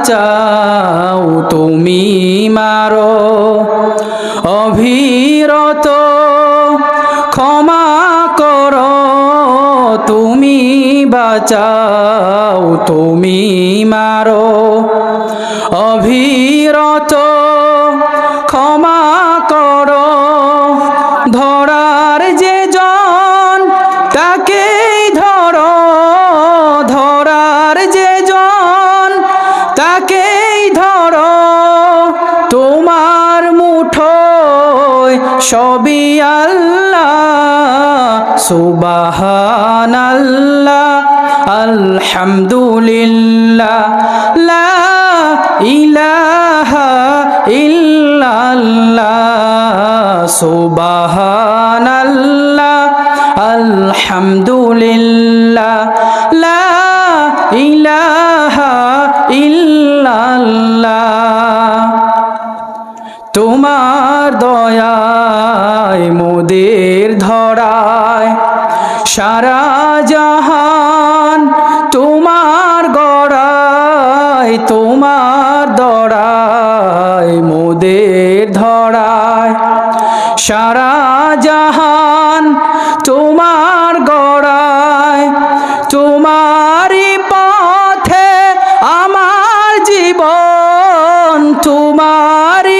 বাঁচাও তুমি মারো অভিরত। ক্ষমা করো, তুমি বাঁচাও, তুমি মারো অভিরত। ক্ষমা করো, ধরার যে জন তাকেই মুঠোয় সবই আল্লাহ সুবাহান আল্লাহ আলহামদুলিল্লাহ লা ইলাহা ইল্লাল্লাহ সুবাহান আলহামদুলিল্লাহ লা সারা জাহান, তোমার গড়ায়, তোমার দড়ায়, মোদের ধরায়। সারা জাহান, তোমার গড়ায়, তোমারই পথে আমার জীবন, তোমারই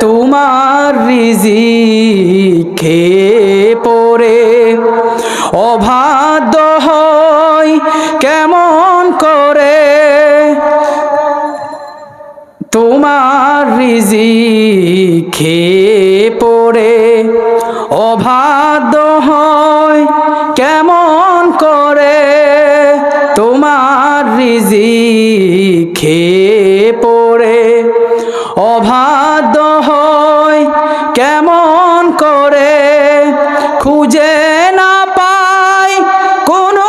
তোমার রিজি খেয়ে পড়ে অবাধ্য হয় কেমন করে? তোমার রিজি খেয়ে পড়ে অবাধ্য হয় কেমন করে? তোমার রিজি করে, খুঁজে না পাই কোনো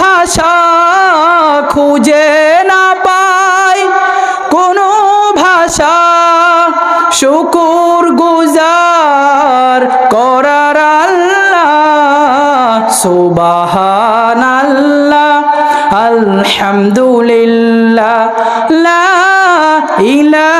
ভাষা, খুঁজে না পাই কোনো ভাষা। শুকুর গুজার করার আল্লাহ সুবাহান আল্লাহ আলহামদুলিল্লাহ, লা ইলাহা